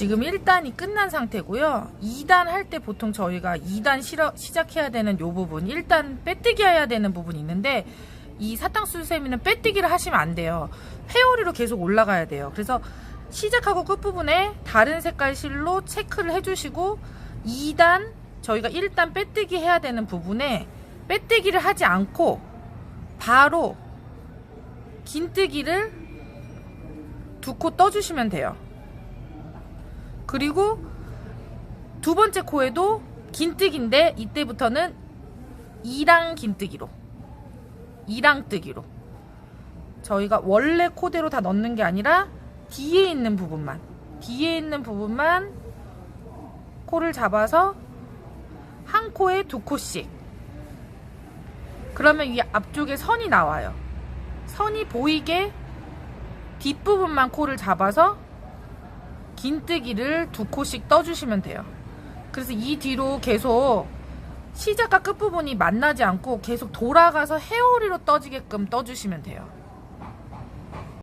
지금 1단이 끝난 상태고요. 2단 할 때 보통 저희가 2단 실어, 시작해야 되는 요 부분, 1단 빼뜨기 해야 되는 부분이 있는데 이 사탕수세미는 빼뜨기를 하시면 안 돼요. 회오리로 계속 올라가야 돼요. 그래서 시작하고 끝부분에 다른 색깔 실로 체크를 해주시고 2단 저희가 1단 빼뜨기 해야 되는 부분에 빼뜨기를 하지 않고 바로 긴뜨기를 두 코 떠주시면 돼요. 그리고 두 번째 코에도 긴뜨기인데 이때부터는 2랑 긴뜨기로. 2랑 뜨기로. 저희가 원래 코대로 다 넣는 게 아니라 뒤에 있는 부분만 뒤에 있는 부분만 코를 잡아서 한 코에 두 코씩. 그러면 이 앞쪽에 선이 나와요. 선이 보이게 뒷부분만 코를 잡아서 긴뜨기를 두 코씩 떠주시면 돼요. 그래서 이 뒤로 계속 시작과 끝부분이 만나지 않고 계속 돌아가서 헤어리로 떠지게끔 떠주시면 돼요